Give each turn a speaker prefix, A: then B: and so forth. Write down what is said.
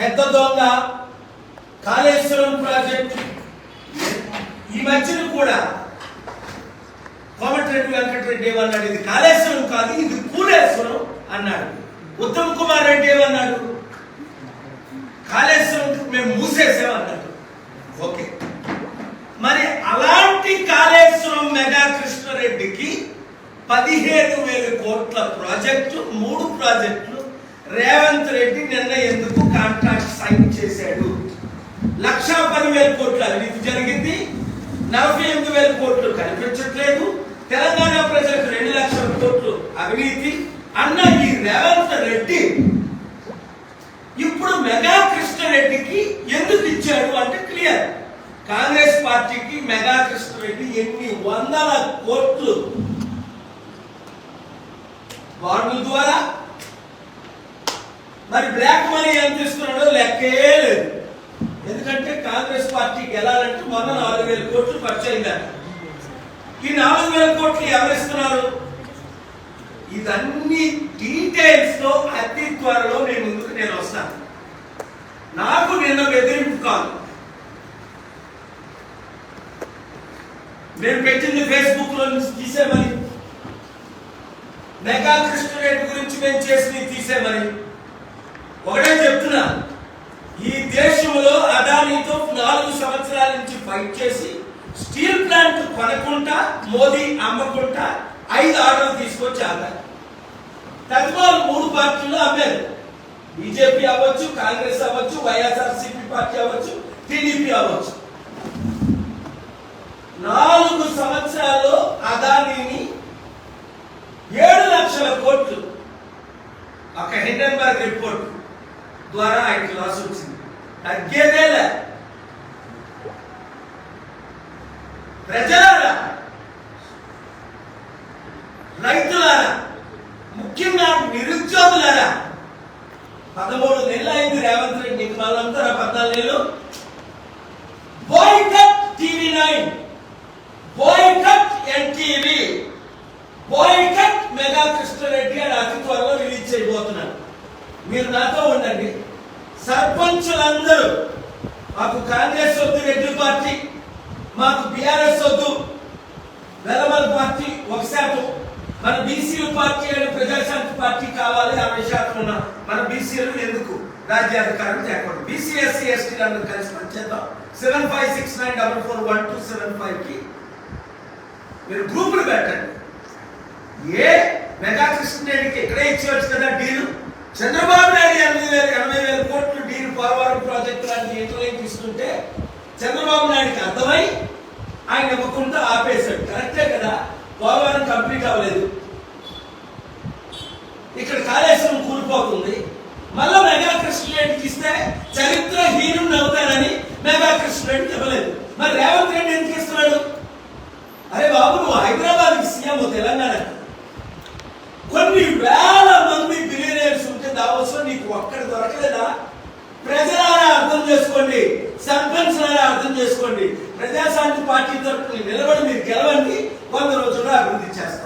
A: పెద్ద దొంగ కాళేశ్వరం ప్రాజెక్టు. ఈ మధ్యన కూడా కోమటిరెడ్డి వెంకటరెడ్డి ఏమన్నాడు? ఇది కాళేశ్వరం కాదు ఇది కూలేశ్వరం అన్నాడు. ఉత్తమ్ కుమార్ రెడ్డి ఏమన్నాడు? కాళేశ్వరం మేము మూసేసామన్నాడు. ఓకే. మరి అలాంటి కాళేశ్వరం మెగా కృష్ణారెడ్డికి పదిహేను వేల కోట్ల ప్రాజెక్టు మూడు ప్రాజెక్టు రేవంత్ రెడ్డి నిన్న ఎందుకు కాంట్రాక్ట్ సైన్ చేశాడు? లక్షా పదివేల కోట్ల అవినీతి జరిగింది. నలభై ఎనిమిది వేల కోట్లు కనిపించట్లేదు. తెలంగాణ ప్రజలకు రెండు లక్షల కోట్లు అవినీతి. అన్న ఈ రేవంత్ రెడ్డి ఇప్పుడు మెగా కృష్ణారెడ్డికి ఎందుకు ఇచ్చాడు అంటే క్లియర్. కాంగ్రెస్ పార్టీకి మెగా కృష్ణారెడ్డి ఎన్ని వందల కోట్లు బాండ్ల ద్వారా మరి బ్లాక్ మనీ ఎంత ఇస్తున్నాడో లెక్కే లేదు. ఎందుకంటే కాంగ్రెస్ పార్టీకి వెళ్ళాలంటే మొన్న నాలుగు వేల కోట్లు ఖర్చు అయిందట ఈ నాలుగు వేల కోట్లు ఎవరిస్తున్నారు ఇదన్నీ డీటెయిల్స్లో అతి త్వరలో నేను ముందుకు నేను వస్తాను. నాకు నిన్న బెదిరింపు కాదు. నేను పెట్టింది ఫేస్బుక్లో నుంచి తీసేమని మెగా కృష్ణరెడ్డి గురించి నేను చేసి తీసేమని దేశంలో అదానితో నాలుగు సంవత్సరాల నుంచి ఫైట్ చేసి స్టీల్ ప్లాంట్ కొనకుండా మోదీ అమ్మకుండా ఐదు ఆర్డర్లు తీసుకొచ్చి ఆగారు తద్వారా మూడు పార్టీలు అమ్మారు. బీజేపీ అవ్వచ్చు కాంగ్రెస్ అవ్వచ్చు వైఎస్ఆర్సీపీ పార్టీ అవ్వచ్చు టీడీపీ అవ్వచ్చు. నాలుగు సంవత్సరాల్లో అదానీని ఏడు లక్షల కోట్లు ఒక హిండన్బర్గ్ రిపోర్ట్ ద్వారా ఆయనకి లాస్ వచ్చింది. తగ్గేదేలే. ప్రజలారా రైతులారా ముఖ్యంగా నిరుద్యోగులారా పదమూడు నెలలు అయింది రేవంత్ రెడ్డి వాళ్ళంతా పద్నాలుగు నెలలు boycott TV nine boycott NTV boycott Megha Krishna Reddy అని అతి త్వరలో రిలీజ్ చేయబోతున్నాడు మీరు నాతో ఉండండి. సర్పంచులందరూ మాకు కాంగ్రెస్ వద్దు రెడ్డి పార్టీ మాకు బీఆర్ఎస్ వద్దు వెలమల్ పార్టీ ఒక శాతం మన బీసీలు పార్టీ అని ప్రజాశాంతి పార్టీ కావాలి అరవై శాతం ఉన్న మన బీసీలు ఎందుకు రాజ్యాధికారం లేకుండా బీసీ ఎస్సీ ఎస్టీ అందరూ కలిసి పనిచేద్దాం seven five six nine double four one two seven ఫైవ్కి మీరు గ్రూపులు పెట్టండి. ఏ మెగా కృష్ణరెడ్డికి ఇక్కడే ఇచ్చేవచ్చు కదా డీలు? చంద్రబాబు ఎనభై వేలు ఎనభై వేల కోట్లు డీర్ పోలవరం ప్రాజెక్టు లాంటి ఇంటర్వ్యూ తీసుకుంటే చంద్రబాబు నాయుడికి అర్థమై ఆయన ఇవ్వకుండా ఆపేశాడు. కరెక్టే కదా? పోలవరం కంప్లీట్ అవ్వలేదు. ఇక్కడ కాళేశ్వరం కూలిపోతుంది. మళ్ళా మెగా కృష్ణరెడ్డికి ఇస్తే చరిత్ర హీనుని అవుతాడని మెగా కృష్ణరెడ్డికి ఇవ్వలేదు. మరి రేవంత్ రెడ్డి ఎందుకు ఇస్తున్నాడు? అరే బాబు నువ్వు హైదరాబాద్కి సీఎం తెలంగాణ కొన్ని వేల దావోస్లో నీకు ఒక్కడ దొరకలేదా? ప్రజలారా అర్థం చేసుకోండి. సర్పంచ్ అర్థం చేసుకోండి. ప్రజాశాంతి పార్టీ తరఫున నిలబడి మీరు గెలవండి. వంద రోజుల్లో అభివృద్ధి చేస్తారు